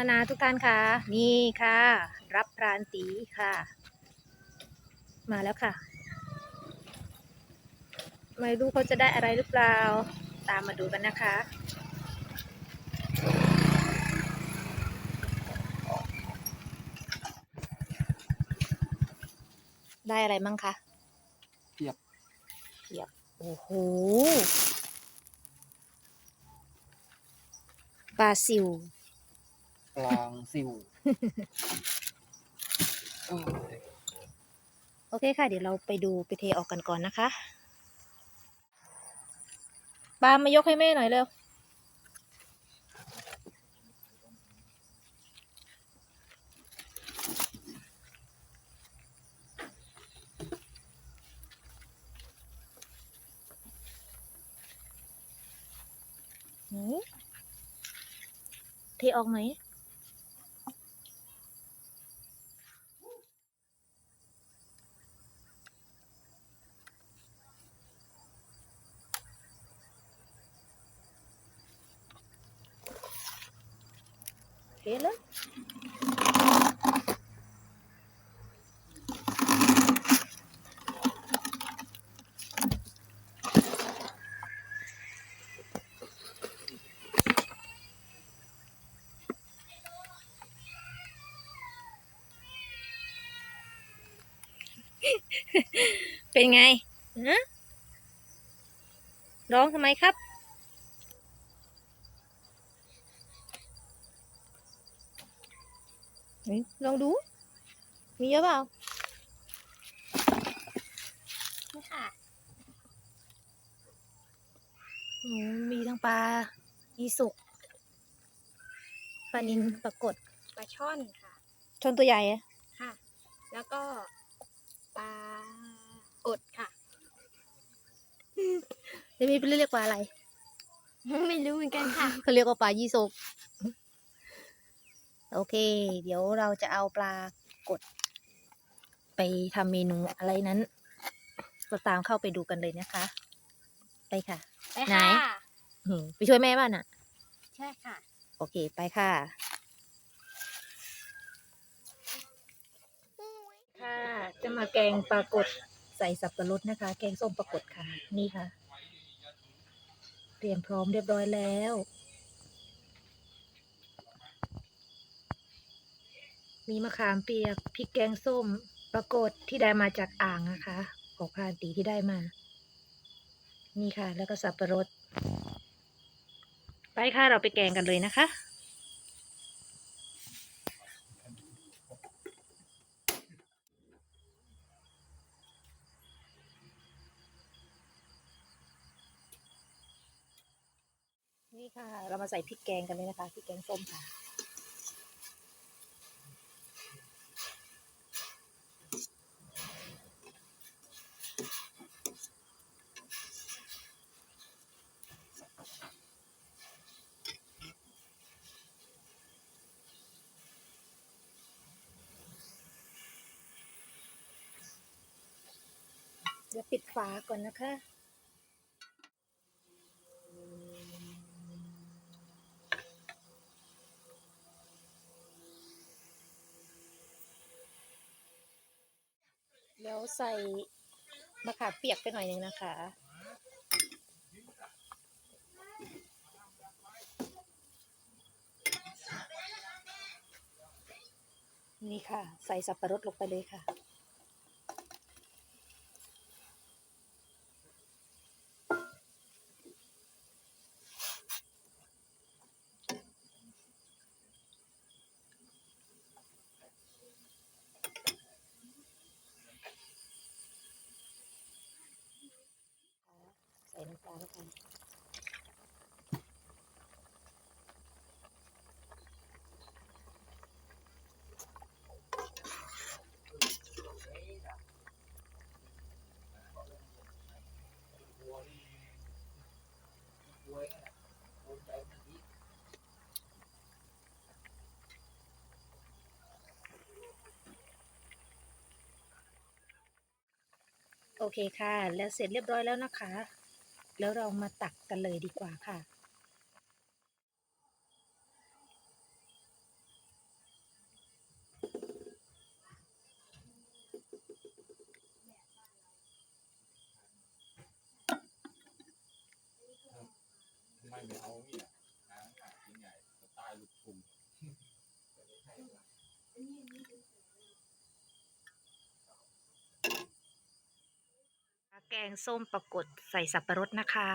น้องๆนานาทุกท่านค่ะ นี่ค่ะ รับพรานตีค่ะ มาแล้วค่ะ ไม่รู้เขาจะได้อะไรหรือเปล่า ตามมาดูกันนะคะได้อะไรมั่งคะเปียกเปียกโอ้โห ปลาซิวก ลางซิวเออโอเคค่ะ เดี๋ยวเราไปดูไปเทออกกันก่อนนะคะปาล์มมายกให้แม่หน่อยเร็วหืมเทออกไหน เทเลยเป็นไงฮะร้องทำไมครับ เฮ้ย ลองดู มีเยอะเปล่านี่ค่ะโอ้มีทั้งปลาอีสุกปลานินปลากดปลาช่อนค่ะชนตัวใหญ่อะค่ะ แล้วก็ปลากดค่ะจะมีเรียกว่าอะไร ไม่รู้เหมือนกันค่ะเขาเรียกว่าปลายี่สุก โอเค เดี๋ยวเราจะเอาปลากด ไปทำเมนูอะไรนั้นก็ตามเข้าไปดูกันเลยนะคะ ไปค่ะ ไปไหนค่ะอืมไปช่วยแม่บ้านอะ ใช่ค่ะ โอเค ไปค่ะ ค่ะ จะมาแกงปลากดใส่สับปะรดนะคะ แกงส้มปลากดค่ะ นี่ค่ะ เตรียมพร้อมเรียบร้อยแล้ว มีมะขามเปียกพริกแกงส้มปลากดที่ได้มาจากอ่างนะคะ ของพรานตีที่ได้มา นี่ค่ะ แล้วก็สับปะรด ไปค่ะ เราไปแกงกันเลยนะคะนี่ค่ะ เรามาใส่พริกแกงกันเลยนะคะพริกแกงส้มค่ะ เดี๋ยวปิดฝาก่อนนะคะ แล้วใส่มะขามเปียกไปหน่อยหนึงนะคะนี่ค่ะ ใส่สับปะรดลงไปเลยค่ะ ใส่น้ำปลา แล้วกันโอเคค่ะ แล้วเสร็จเรียบร้อยแล้วนะคะ แล้วเรามาตักกันเลยดีกว่าค่ะ ไม่เอาเนี่ยหางหากินใหญ่สไตล์ลูกทุ่ง แกงส้มปรากฏใส่สับปะรดนะคะ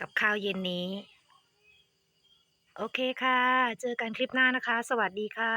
กับข้าวเย็นนี้ โอเคค่ะ เจอกันคลิปหน้านะคะ สวัสดีค่ะ